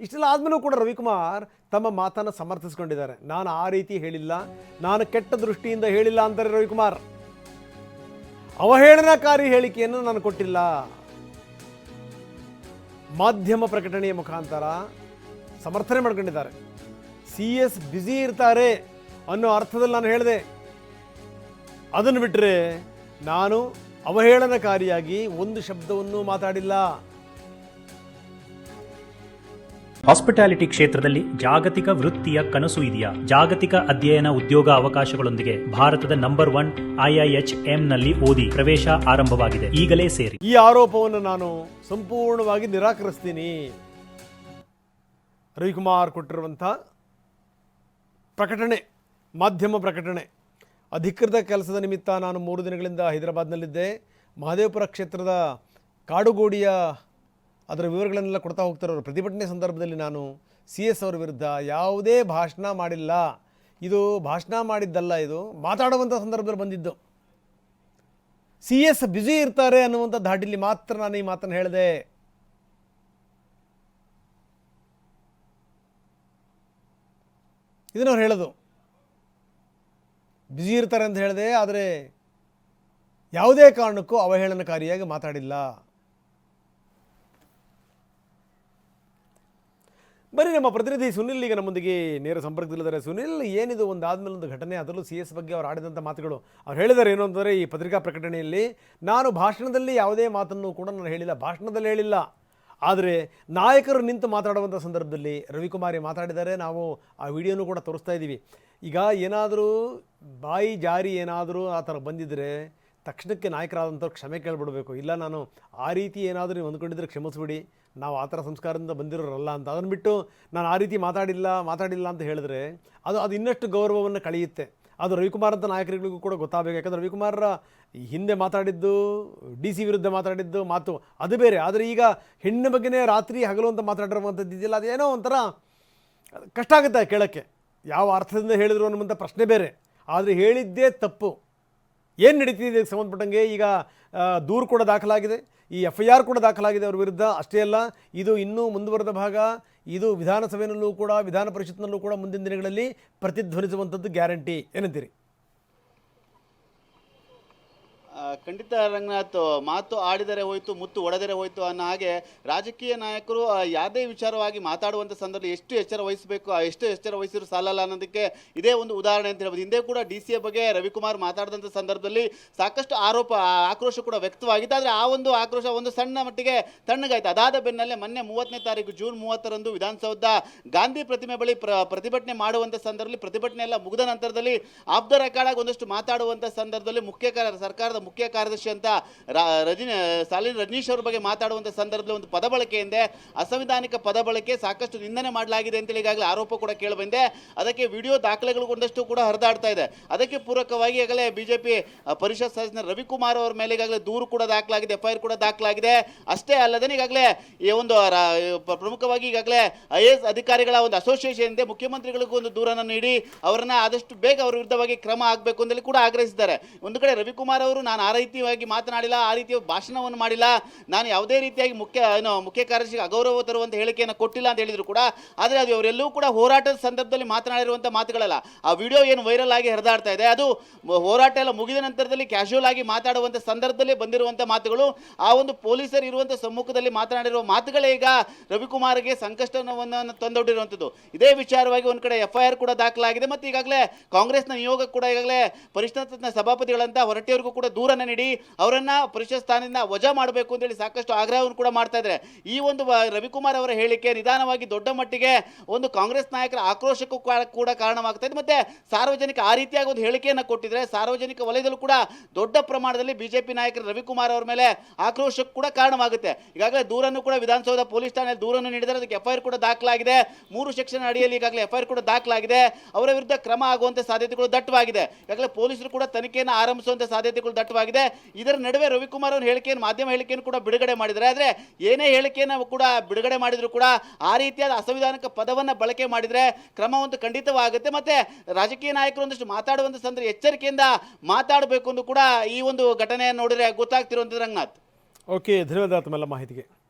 ಇಷ್ಟೆಲ್ಲ ಆದಮೇಲೂ ಕೂಡ ರವಿಕುಮಾರ್ ತಮ್ಮ ಮಾತನ್ನು ಸಮರ್ಥಿಸ್ಕೊಂಡಿದ್ದಾರೆ. ನಾನು ಆ ರೀತಿ ಹೇಳಿಲ್ಲ. ನಾನು ಕೆಟ್ಟ ದೃಷ್ಟಿಯಿಂದ ಹೇಳಿಲ್ಲ ಅಂತಾರೆ ರವಿಕುಮಾರ್, ಅವಹೇಳನಕಾರಿ ಹೇಳಿಕೆಯನ್ನು ನಾನು ಕೊಟ್ಟಿಲ್ಲ. ಮಾಧ್ಯಮ ಪ್ರಕಟಣೆಯ ಮುಖಾಂತರ ಸಮರ್ಥನೆ ಮಾಡ್ಕೊಂಡಿದ್ದಾರೆ. ಸಿ ಎಸ್ ಬ್ಯುಸಿ ಇರ್ತಾರೆ ಅನ್ನೋ ಅರ್ಥದಲ್ಲಿ ನಾನು ಹೇಳಿದೆ. ಅದನ್ನು ಬಿಟ್ಟರೆ ನಾನು ಅವಹೇಳನಕಾರಿಯಾಗಿ ಒಂದು ಶಬ್ದವನ್ನು ಮಾತಾಡಿಲ್ಲ. ಹಾಸ್ಪಿಟಾಲಿಟಿ ಕ್ಷೇತ್ರದಲ್ಲಿ ಜಾಗತಿಕ ವೃತ್ತಿಯ ಕನಸು ಇದೆಯಾ? ಜಾಗತಿಕ ಅಧ್ಯಯನ ಉದ್ಯೋಗ ಅವಕಾಶಗಳೊಂದಿಗೆ ಭಾರತದ ನಂಬರ್ ಒನ್ ಐಐಎಚ್ನಲ್ಲಿ ಓದಿ ಪ್ರವೇಶ ಆರಂಭವಾಗಿದೆ. ಈಗಲೇ ಸೇರಿ. ಈ ಆರೋಪವನ್ನು ನಾನು ಸಂಪೂರ್ಣವಾಗಿ ನಿರಾಕರಿಸ್ತೀನಿ. ರವಿಕುಮಾರ್ ಕೊಟ್ಟಿರುವಂಥ ಪ್ರಕಟಣೆ, ಮಾಧ್ಯಮ ಪ್ರಕಟಣೆ. ಅಧಿಕೃತ ಕೆಲಸದ ನಿಮಿತ್ತ ನಾನು ಮೂರು ದಿನಗಳಿಂದ ಹೈದರಾಬಾದ್ನಲ್ಲಿದ್ದೆ. ಮಹದೇವಪುರ ಕ್ಷೇತ್ರದ ಕಾಡುಗೋಡಿಯ ಅದರ ವಿವರಗಳನ್ನೆಲ್ಲ ಕೊಡ್ತಾ ಹೋಗ್ತಾರೆ ಪ್ರತಿಭಟನೆ ಸಂದರ್ಭದಲ್ಲಿ ನಾನು ಸಿ ಎಸ್ ಅವರ ವಿರುದ್ಧ ಯಾವುದೇ ಭಾಷಣ ಮಾಡಿಲ್ಲ. ಇದು ಭಾಷಣ ಮಾಡಿದ್ದಲ್ಲ ಇದು ಮಾತಾಡುವಂಥ ಸಂದರ್ಭದಲ್ಲಿ ಬಂದಿದ್ದು. ಸಿ ಎಸ್ ಬ್ಯುಸಿ ಇರ್ತಾರೆ ಅನ್ನುವಂಥ ಧಾಟಿಲಿ ಮಾತ್ರ ನಾನು ಈ ಮಾತನ್ನು ಹೇಳಿದೆ. ಇದನ್ನು ಅವ್ರು ಹೇಳೋದು. ಬ್ಯುಸಿ ಇರ್ತಾರೆ ಅಂತ ಹೇಳಿದೆ, ಆದರೆ ಯಾವುದೇ ಕಾರಣಕ್ಕೂ ಅವಹೇಳನಕಾರಿಯಾಗಿ ಮಾತಾಡಿಲ್ಲ. ಬರೀ ನಮ್ಮ ಪ್ರತಿನಿಧಿ ಸುನಿಲ್ ಈಗ ನಮ್ಮೊಂದಿಗೆ ನೇರ ಸಂಪರ್ಕದಲ್ಲಿದ್ದಾರೆ. ಸುನಿಲ್, ಏನಿದು ಒಂದು ಆದ್ಮೇಲೆ ಒಂದು ಘಟನೆ, ಅದರಲ್ಲೂ ಸಿ ಎಸ್ ಬಗ್ಗೆ ಅವರು ಆಡಿದಂಥ ಮಾತುಗಳು. ಅವ್ರು ಹೇಳಿದ್ದಾರೆ ಏನು ಅಂತಂದರೆ, ಈ ಪತ್ರಿಕಾ ಪ್ರಕಟಣೆಯಲ್ಲಿ ನಾನು ಭಾಷಣದಲ್ಲಿ ಯಾವುದೇ ಮಾತನ್ನು ಕೂಡ ನಾನು ಹೇಳಿಲ್ಲ, ಭಾಷಣದಲ್ಲಿ ಹೇಳಿಲ್ಲ. ಆದರೆ ನಾಯಕರು ನಿಂತು ಮಾತಾಡುವಂಥ ಸಂದರ್ಭದಲ್ಲಿ ರವಿಕುಮಾರಿ ಮಾತಾಡಿದರೆ ನಾವು ಆ ವಿಡಿಯೋನು ಕೂಡ ತೋರಿಸ್ತಾ ಇದ್ದೀವಿ. ಈಗ ಏನಾದರೂ ಬಾಯಿ ಜಾರಿ ಏನಾದರೂ ಆ ಥರ ಬಂದಿದ್ದರೆ ತಕ್ಷಣಕ್ಕೆ ನಾಯಕರಾದಂಥವ್ರು ಕ್ಷಮೆ ಕೇಳಿಬಿಡಬೇಕು. ಇಲ್ಲ, ನಾನು ಆ ರೀತಿ ಏನಾದರೂ ನೀವು ಅಂದ್ಕೊಂಡಿದ್ರೆ ಕ್ಷಮಿಸ್ಬಿಡಿ. ನಾವು ಆ ಥರ ಸಂಸ್ಕಾರದಿಂದ ಬಂದಿರೋರಲ್ಲ ಅಂತ. ಅದನ್ನು ಬಿಟ್ಟು ನಾನು ಆ ರೀತಿ ಮಾತಾಡಿಲ್ಲ ಮಾತಾಡಿಲ್ಲ ಅಂತ ಹೇಳಿದ್ರೆ ಅದು ಅದು ಇನ್ನಷ್ಟು ಗೌರವವನ್ನು ಕಳೆಯುತ್ತೆ. ಅದು ರವಿಕುಮಾರ್ ಅಂತ ನಾಯಕರುಗಳಿಗೂ ಕೂಡ ಗೊತ್ತಾಗಬೇಕು. ಯಾಕಂದರೆ ರವಿಕುಮಾರ ಈ ಹಿಂದೆ ಮಾತಾಡಿದ್ದು, ಡಿ ಸಿ ವಿರುದ್ಧ ಮಾತಾಡಿದ್ದು ಮಾತು ಅದು ಬೇರೆ. ಆದರೆ ಈಗ ಹೆಣ್ಣು ಬಗ್ಗೆನೇ ರಾತ್ರಿ ಹಗಲು ಅಂತ ಮಾತಾಡಿರುವಂಥದ್ದು ಇದೆಯಲ್ಲ, ಅದೇನೋ ಒಂಥರ ಕಷ್ಟ ಆಗುತ್ತೆ ಕೇಳೋಕ್ಕೆ. ಯಾವ ಅರ್ಥದಿಂದ ಹೇಳಿದ್ರು ಅನ್ನುವಂಥ ಪ್ರಶ್ನೆ ಬೇರೆ. ಆದರೆ ಹೇಳಿದ್ದೇ ತಪ್ಪು. ಏನು ನಡೀತಿದೆ ಇದಕ್ಕೆ ಸಂಬಂಧಪಟ್ಟಂಗೆ? ಈಗ ದೂರು ಕೂಡ ದಾಖಲಾಗಿದೆ. ಈ ಎಫ್ ಐ ಆರ್ ಕೂಡ ದಾಖಲಾಗಿದೆ ಅವ್ರ ವಿರುದ್ಧ. ಅಷ್ಟೇ ಅಲ್ಲ, ಇದು ಇನ್ನೂ ಮುಂದುವರೆದ ಭಾಗ. ಇದು ವಿಧಾನಸಭೆಯಲ್ಲೂ ಕೂಡ, ವಿಧಾನ ಪರಿಷತ್ನಲ್ಲೂ ಕೂಡ ಮುಂದಿನ ದಿನಗಳಲ್ಲಿ ಪ್ರತಿಧ್ವನಿಸುವಂಥದ್ದು ಗ್ಯಾರಂಟಿ. ಏನಂತೀರಿ ಆ, ಖಂಡಿತ ರಂಗನಾಥ್, ಮಾತು ಆಡಿದರೆ ಹೋಯ್ತು, ಮುತ್ತು ಒಡೆದರೆ ಹೋಯ್ತು ಅನ್ನೋ ಹಾಗೆ ರಾಜಕೀಯ ನಾಯಕರು ಯಾವುದೇ ವಿಚಾರವಾಗಿ ಮಾತಾಡುವಂಥ ಸಂದರ್ಭದಲ್ಲಿ ಎಷ್ಟು ಎಚ್ಚರ ವಹಿಸಬೇಕು ಎಷ್ಟು ಎಚ್ಚರ ವಹಿಸಿದ್ರು ಸಾಲಲ್ಲ ಅನ್ನೋದಕ್ಕೆ ಇದೇ ಒಂದು ಉದಾಹರಣೆ ಅಂತ ಹೇಳ್ಬೋದು. ಹಿಂದೆ ಕೂಡ ಡಿ ಸಿ ಬಗ್ಗೆ ರವಿಕುಮಾರ್ ಮಾತಾಡಿದಂಥ ಸಂದರ್ಭದಲ್ಲಿ ಸಾಕಷ್ಟು ಆರೋಪ ಆಕ್ರೋಶ ಕೂಡ ವ್ಯಕ್ತವಾಗಿತ್ತು. ಆದರೆ ಆ ಒಂದು ಆಕ್ರೋಶ ಒಂದು ಸಣ್ಣ ಮಟ್ಟಿಗೆ ತಣ್ಣಗಾಯ್ತು. ಅದಾದ ಬೆನ್ನಲ್ಲೇ ಮೊನ್ನೆ ಮೂವತ್ತನೇ ತಾರೀಕು ಜೂನ್ ಮೂವತ್ತರಂದು ವಿಧಾನಸೌಧ ಗಾಂಧಿ ಪ್ರತಿಮೆ ಬಳಿ ಪ್ರ, ಪ್ರತಿಭಟನೆ ಮಾಡುವಂಥ ಸಂದರ್ಭದಲ್ಲಿ, ಪ್ರತಿಭಟನೆ ಎಲ್ಲ ಮುಗಿದ ನಂತರದಲ್ಲಿ ಆಫ್ ದ ರೆಕಾರ್ಡ್ ಆಗಿ ಒಂದಷ್ಟು ಮಾತಾಡುವಂಥ ಸಂದರ್ಭದಲ್ಲಿ ಮುಖ್ಯ ಕಾರ ಸರ್ಕಾರದ ಮುಖ್ಯ ಕಾರ್ಯದರ್ಶಿ ಅಂತ ರಜನಿ ಸಾಲಿನ್ ರಜನೀಶ್ ಅವರ ಬಗ್ಗೆ ಮಾತಾಡುವಂಥ ಸಂದರ್ಭದಲ್ಲಿ ಒಂದು ಪದ ಬಳಕೆಯಿಂದ ಅಸಂವಿಧಾನಿಕ ಪದ ಬಳಕೆ ಸಾಕಷ್ಟು ನಿಂದನೆ ಮಾಡಲಾಗಿದೆ ಅಂತೇಳಿ ಈಗಾಗಲೇ ಆರೋಪ ಕೂಡ ಕೇಳಿಬಂದೆ ಅದಕ್ಕೆ ವಿಡಿಯೋ ದಾಖಲೆಗಳು ಒಂದಷ್ಟು ಕೂಡ ಹರಿದಾಡ್ತಾ ಇದೆ. ಅದಕ್ಕೆ ಪೂರಕವಾಗಿ ಈಗಾಗಲೇ ಬಿಜೆಪಿ ಪರಿಷತ್ ಸದಸ್ಯ ರವಿಕುಮಾರ್ ಅವರ ಮೇಲೆ ಈಗಾಗಲೇ ದೂರು ಕೂಡ ದಾಖಲಾಗಿದೆ ಎಫ್ ಕೂಡ ದಾಖಲಾಗಿದೆ. ಅಷ್ಟೇ ಅಲ್ಲದೆ ಈಗಾಗಲೇ ಈ ಒಂದು ಪ್ರಮುಖವಾಗಿ ಈಗಾಗಲೇ ಐ ಎಸ್ ಅಧಿಕಾರಿಗಳ ಒಂದು ಅಸೋಸಿಯೇಷನ್ ಇದೆ. ಮುಖ್ಯಮಂತ್ರಿಗಳಿಗೂ ಒಂದು ದೂರನ್ನು ನೀಡಿ, ಅವರನ್ನ ಆದಷ್ಟು ಬೇಗ ಅವರ ವಿರುದ್ಧವಾಗಿ ಕ್ರಮ ಆಗಬೇಕು ಅಂತೇಳಿ ಕೂಡ ಆಗ್ರಹಿಸಿದ್ದಾರೆ. ಒಂದು ಕಡೆ ರವಿಕುಮಾರ್ ಅವರು, ನಾನು ಆ ರೀತಿಯಾಗಿ ಮಾತನಾಡಿಲ್ಲ, ಆ ರೀತಿಯ ಭಾಷಣವನ್ನು ಮಾಡಿಲ್ಲ. ನಾನು ಯಾವುದೇ ರೀತಿಯಾಗಿ ಮುಖ್ಯ, ಏನು, ಮುಖ್ಯ ಕಾರ್ಯದರ್ಶಿಗೆ ಅಗೌರವ ತರುವಂಥ ಹೇಳಿಕೆಯನ್ನು ಕೊಟ್ಟಿಲ್ಲ ಅಂತ ಹೇಳಿದ್ರು ಕೂಡ, ಆದರೆ ಅದು ಅವರೆಲ್ಲೂ ಕೂಡ ಹೋರಾಟದ ಸಂದರ್ಭದಲ್ಲಿ ಮಾತನಾಡಿರುವಂಥ ಮಾತುಗಳಲ್ಲ. ಆ ವಿಡಿಯೋ ಏನು ವೈರಲ್ ಆಗಿ ಹರಿದಾಡ್ತಾ ಇದೆ. ಅದು ಹೋರಾಟ ಎಲ್ಲ ಮುಗಿದ ನಂತರದಲ್ಲಿ ಕ್ಯಾಶುವಲ್ ಆಗಿ ಮಾತಾಡುವಂಥ ಸಂದರ್ಭದಲ್ಲಿ ಬಂದಿರುವಂಥ ಮಾತುಗಳು, ಆ ಒಂದು ಪೊಲೀಸರು ಇರುವಂಥ ಸಮ್ಮುಖದಲ್ಲಿ ಮಾತನಾಡಿರುವ ಮಾತುಗಳೇ ಈಗ ರವಿಕುಮಾರ್ಗೆ ಸಂಕಷ್ಟವನ್ನು ತಂದೊಡ್ಡಿರುವಂಥದ್ದು ಇದೇ ವಿಚಾರವಾಗಿ ಒಂದು ಕಡೆ ಎಫ್ ಐ ಆರ್ ಕೂಡ ದಾಖಲಾಗಿದೆ. ಮತ್ತು ಈಗಾಗಲೇ ಕಾಂಗ್ರೆಸ್ನ ನಿಯೋಗ ಕೂಡ ಈಗಾಗಲೇ ಪರಿಷ್ಠ ಸಭಾಪತಿಗಳಂತ ಹೊರಟಿಯವರಿಗೂ ಕೂಡ ದೂರನ್ನು ನೀಡಿ ಅವರನ್ನ ಪರಿಷತ್ ಸ್ಥಾನದಿಂದ ವಜಾ ಮಾಡಬೇಕು ಅಂತೇಳಿ ಸಾಕಷ್ಟು ಆಗ್ರಹವನ್ನು ಕೂಡ ಮಾಡ್ತಾ ಇದ್ದಾರೆ. ಈ ಒಂದು ರವಿಕುಮಾರ್ ಅವರ ಹೇಳಿಕೆ ನಿಧಾನವಾಗಿ ದೊಡ್ಡ ಮಟ್ಟಿಗೆ ಒಂದು ಕಾಂಗ್ರೆಸ್ ನಾಯಕರ ಆಕ್ರೋಶಕ್ಕೂ ಕೂಡ ಕಾರಣವಾಗ್ತಾ ಇದೆ. ಮತ್ತೆ ಸಾರ್ವಜನಿಕ, ಆ ರೀತಿಯಾಗಿ ಒಂದು ಹೇಳಿಕೆಯನ್ನು ಕೊಟ್ಟಿದ್ರೆ ಸಾರ್ವಜನಿಕ ವಲಯದಲ್ಲೂ ಕೂಡ ದೊಡ್ಡ ಪ್ರಮಾಣದಲ್ಲಿ ಬಿಜೆಪಿ ನಾಯಕರ ರವಿಕುಮಾರ್ ಅವರ ಮೇಲೆ ಆಕ್ರೋಶಕ್ಕೆ ಕೂಡ ಕಾರಣವಾಗುತ್ತೆ. ಈಗಾಗಲೇ ದೂರನ್ನು ಕೂಡ ವಿಧಾನಸೌಧ ಪೊಲೀಸ್ ಠಾಣೆಯಲ್ಲಿ ದೂರನ್ನು ನೀಡಿದರೆ ಅದಕ್ಕೆ ಎಫ್ಐಆರ್ ಕೂಡ ದಾಖಲಾಗಿದೆ. ಮೂರು ಸೆಕ್ಷನ್ ಅಡಿಯಲ್ಲಿ ಈಗಾಗಲೇ ಎಫ್ಐಆರ್ ಕೂಡ ದಾಖಲಾಗಿದೆ. ಅವರ ವಿರುದ್ಧ ಕ್ರಮ ಆಗುವಂತ ಸಾಧ್ಯತೆಗಳು ದಟ್ಟವಾಗಿದೆ. ಈಗಾಗಲೇ ಪೊಲೀಸರು ಕೂಡ ತನಿಖೆಯನ್ನು ಆರಂಭಿಸುವಂತ ಸಾಧ್ಯತೆಗಳು ದಟ್ಟವಾಗಿದೆ. ಇದರ ನಡುವೆ ರವಿಕುಮಾರ್ ಅವರ ಹೇಳಿಕೆಯನ್ನು, ಮಾಧ್ಯಮ ಹೇಳಿಕೆಯನ್ನು ಕೂಡ ಬಿಡುಗಡೆ ಮಾಡಿದರೆ ಆದರೆ ಏನೇ ಹೇಳಿಕೆಯನ್ನು ಕೂಡ ಬಿಡುಗಡೆ ಮಾಡಿದ್ರು ಕೂಡ ಆ ರೀತಿಯಾದ ಅಸಂವಿಧಾನಿಕ ಪದವನ್ನು ಬಳಕೆ ಮಾಡಿದರೆ ಕ್ರಮ ಒಂದು ಖಂಡಿತವಾಗುತ್ತೆ. ಮತ್ತೆ ರಾಜಕೀಯ ನಾಯಕರು ಒಂದಷ್ಟು ಮಾತಾಡುವಂತ ಸಂದರ್ಭ ಎಚ್ಚರಿಕೆಯಿಂದ ಮಾತಾಡಬೇಕು ಎಂದು ಕೂಡ ಈ ಒಂದು ಘಟನೆಯನ್ನು ನೋಡಿದ್ರೆ ಗೊತ್ತಾಗ್ತಿರುವಂಥದ್ದು ರಂಗನಾಥ್. ಓಕೆ ಧನ್ಯವಾದ ತಮ್ಮೆಲ್ಲ ಮಾಹಿತಿಗೆ.